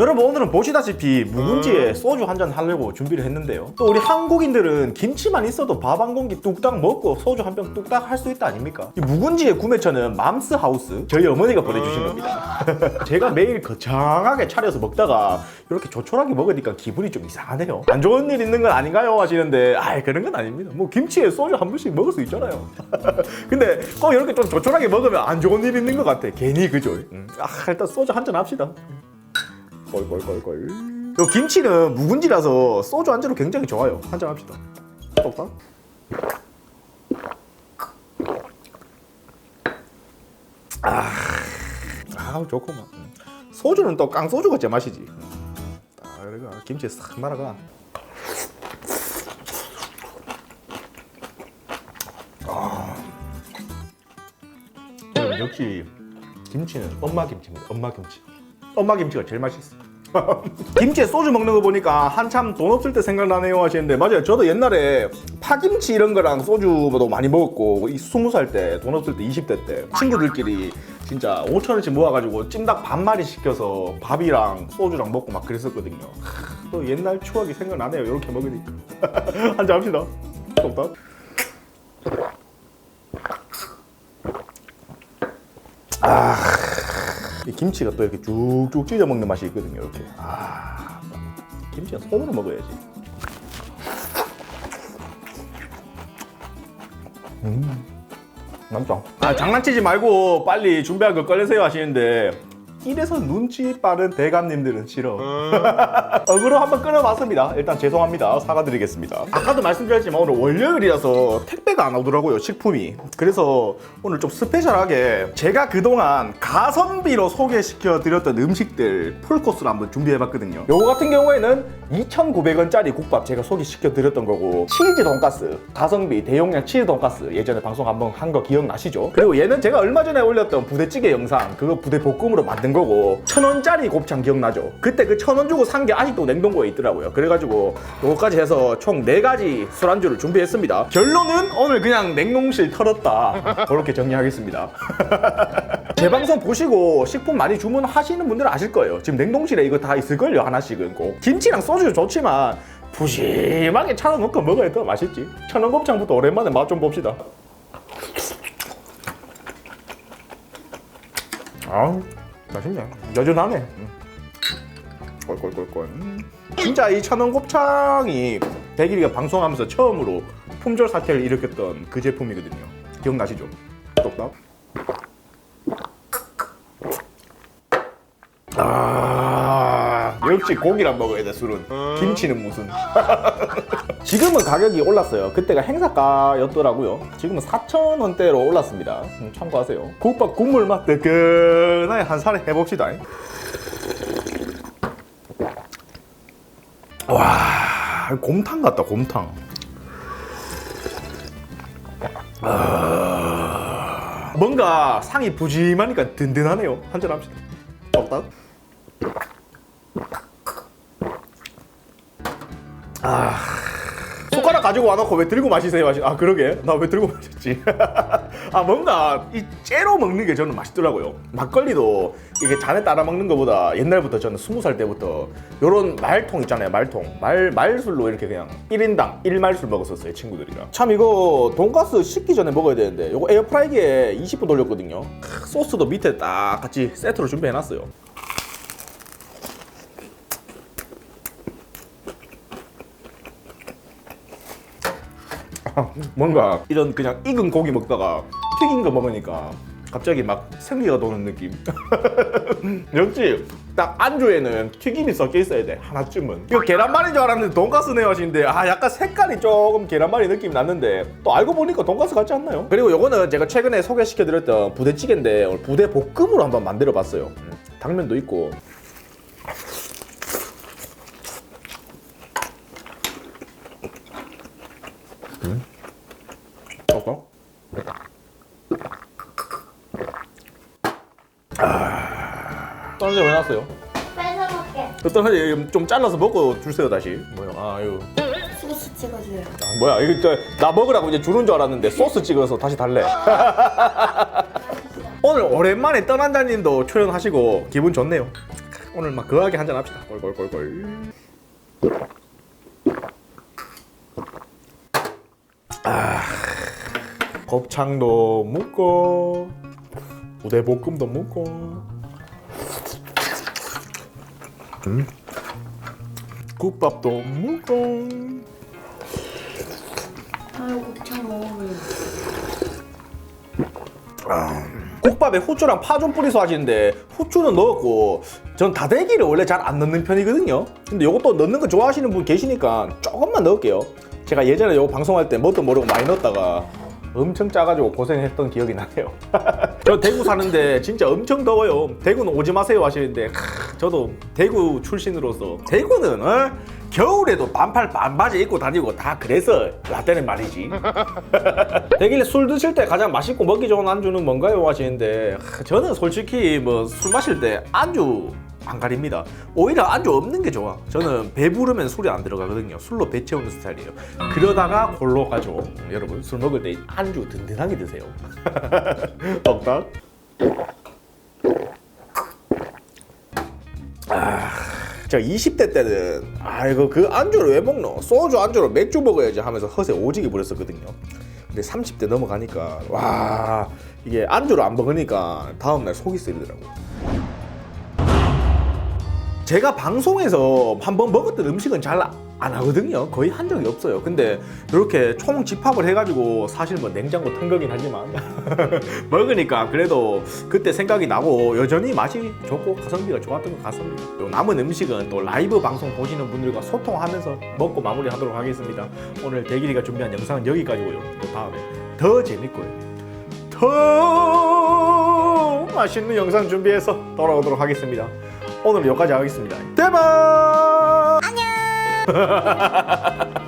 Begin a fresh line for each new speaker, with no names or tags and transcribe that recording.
여러분 오늘은 보시다시피 묵은지에 소주 한 잔 하려고 준비를 했는데요. 또 우리 한국인들은 김치만 있어도 밥 한 공기 뚝딱 먹고 소주 한 병 뚝딱 할 수 있다 아닙니까? 이 묵은지의 구매처는 맘스 하우스 저희 어머니가 보내주신 겁니다. 제가 매일 거창하게 차려서 먹다가 이렇게 조촐하게 먹으니까 기분이 좀 이상하네요. 안 좋은 일 있는 건 아닌가요? 하시는데 아 그런 건 아닙니다. 뭐 김치에 소주 한 번씩 먹을 수 있잖아요. 근데 꼭 이렇게 좀 조촐하게 먹으면 안 좋은 일 있는 것 같아. 괜히 그죠? 음. 아 일단 소주 한 잔 합시다. 꼴꼴꼴꼴. 요 김치는 묵은지라서 소주 안주로 굉장히 좋아요. 한 잔 합시다. 똑딱. 아, 아 좋구만. 음. 소주는 또 깡소주가 제 맛이지. 딱 그래가 김치 싹 말아가. 아. 역시 김치는 엄마 김치입니다. 엄마 김치. 엄마 김치가 제일 맛있어. 김치에 소주 먹는 거 보니까 한참 돈 없을 때 생각나네요 하시는데 맞아요. 저도 옛날에 파김치 이런 거랑 소주도 많이 먹었고 이 스무 살때 돈 없을 때 20대 때 친구들끼리 진짜 5천 원씩 모아가지고 찜닭 반 마리 시켜서 밥이랑 소주랑 먹고 막 그랬었거든요. 하, 또 옛날 추억이 생각나네요. 이렇게 먹으니까 한잔 합시다. 똑딱. 이 김치가 또 이렇게 쭉쭉 찢어 먹는 맛이 있거든요. 이렇게. 아, 김치는 손으로 먹어야지. 음, 맛있다. 아, 장난치지 말고 빨리 준비한 거 꺼내세요 하시는데 이래서 눈치 빠른 대감님들은 싫어. 어그로 한번 끊어봤습니다. 일단 죄송합니다. 사과드리겠습니다. 아까도 말씀드렸지만 오늘 월요일이라서 택배가 안 오더라고요. 식품이. 그래서 오늘 좀 스페셜하게 제가 그동안 가성비로 소개시켜 드렸던 음식들 풀코스로 한번 준비해봤거든요. 요거 같은 경우에는 2,900원짜리 국밥 제가 소개시켜 드렸던 거고 치즈 돈가스 가성비 대용량 치즈 돈가스 예전에 방송 한번 한 거 기억나시죠? 그리고 얘는 제가 얼마 전에 올렸던 부대찌개 영상 그거 부대 볶음으로 만든 거고 천 원짜리 곱창 기억나죠? 그때 그 천 원 주고 산 게 아직도 냉동고에 있더라고요. 그래가지고 요거까지 해서 총네 가지 술안주를 준비했습니다. 결론은 오늘 그냥 냉동실 털었다. 그렇게 정리하겠습니다. 제 방송 보시고 식품 많이 주문하시는 분들은 아실 거예요. 지금 냉동실에 이거 다 있을걸요 하나씩은 꼭. 김치랑 소주 좋지만 푸짐하게 차려 놓고 먹어야 더 맛있지. 천원 곱창부터 오랜만에 맛 좀 봅시다. 아우 맛있네. 여전하네. 음. 꼴꼴꼴꼴. 음. 진짜 이 천원 곱창이 대길이가 방송하면서 처음으로 품절 사태를 일으켰던 그 제품이거든요. 기억나시죠? 똑딱. 역시 고기랑 먹어야 돼 술은. 김치는 무슨. 지금은 가격이 올랐어요. 그때가 행사가였더라고요. 지금은 4,000원대로 올랐습니다. 음, 참고하세요. 국밥 국물 맛 뜨끈하게 한 살에 해봅시다. 와 곰탕 같다 곰탕. 아, 뭔가 상이 부짐하니까 든든하네요. 한잔 합시다. 똑딱 아 숟가락 가지고 와놓고 왜 들고 마시세요? 마시 아 그러게. 나 왜 들고 마셨지? 아 뭔가 이 째로 먹는 게 저는 맛있더라고요. 막걸리도 이게 잔에 따라 먹는 것보다 옛날부터 저는 스무 살 때부터 요런 말통 있잖아요 말통. 말 말술로 이렇게 그냥 1인당 1말술 먹었었어요 친구들이랑. 참 이거 돈가스 식기 전에 먹어야 되는데 요거 에어프라이기에 20분 돌렸거든요. 크, 소스도 밑에 딱 같이 세트로 준비해놨어요 뭔가 이런 그냥 익은 고기 먹다가 튀긴 거 먹으니까 갑자기 막 생리가 도는 느낌. 역시 딱 안주에는 튀김이 섞여 있어야 돼 하나쯤은. 이거 계란말이인 줄 알았는데 돈가스네요 하시는데 아 약간 색깔이 조금 계란말이 느낌 났는데 또 알고 보니까 돈가스 같지 않나요? 그리고 요거는 제가 최근에 소개시켜드렸던 부대찌개인데 오늘 부대 볶음으로 한번 만들어봤어요. 음, 당면도 있고. 아. 떠나지 왜 났어요?
뺏어 먹게.
떠나지 좀 잘라서 먹고 주세요 다시. 뭐야? 아유.
소스 찍어줘요.
아, 뭐야? 이거 저, 나 먹으라고 이제 주는 줄 알았는데 소스 찍어서 다시 달래. 오늘 오랜만에 떠난다님도 출연하시고 기분 좋네요. 오늘 막 거하게 한잔 합시다. 꼴꼴꼴꼴. 아, 곱창도 묵고 부대볶음도 묵고. 음. 국밥도 묵고.
아유 곱창 먹어볼래.
국밥에 후추랑 파 좀 뿌려서 하시는데 후추는 넣었고 전 다대기를 원래 잘 안 넣는 편이거든요 근데 이것도 넣는 거 좋아하시는 분 계시니까 조금만 넣을게요 제가 예전에 이거 방송할 때 뭣도 모르고 많이 넣었다가 엄청 짜가지고 고생했던 기억이 나네요. 저 대구 사는데 진짜 엄청 더워요. 대구는 오지 마세요 하시는데 크, 저도 대구 출신으로서. 대구는 어? 겨울에도 반팔 반바지 입고 다니고 다 그래서 라떼는 말이지. 대길래 술 드실 때 가장 맛있고 먹기 좋은 안주는 뭔가요? 하시는데 하, 저는 솔직히 뭐 술 마실 때 안주 안 가립니다. 오히려 안주 없는 게 좋아. 저는 배부르면 술이 안 들어가거든요. 술로 배 채우는 스타일이에요. 그러다가 골로 가죠. 여러분 술 먹을 때 안주 든든하게 드세요. 떡떡. 아, 제가 20대 때는 아이고 그 안주를 왜 먹노? 소주 안주로 맥주 먹어야지 하면서 허세 오지게 부렸었거든요. 근데 30대 넘어가니까 와 이게 안주를 안 먹으니까 다음날 속이 쓰리더라고. 제가 방송에서 한번 먹었던 음식은 잘 안 하거든요. 거의 한 적이 없어요. 근데 이렇게 총 집합을 해가지고 사실 뭐 냉장고 튼 거긴 하지만 먹으니까 그래도 그때 생각이 나고 여전히 맛이 좋고 가성비가 좋았던 것 같습니다. 요 남은 음식은 또 라이브 방송 보시는 분들과 소통하면서 먹고 마무리하도록 하겠습니다. 오늘 대길이가 준비한 영상은 여기까지고요. 또 다음에 더 재밌고요. 더 맛있는 영상 준비해서 돌아오도록 하겠습니다. 오늘 여기까지 하겠습니다. 대박! 안녕!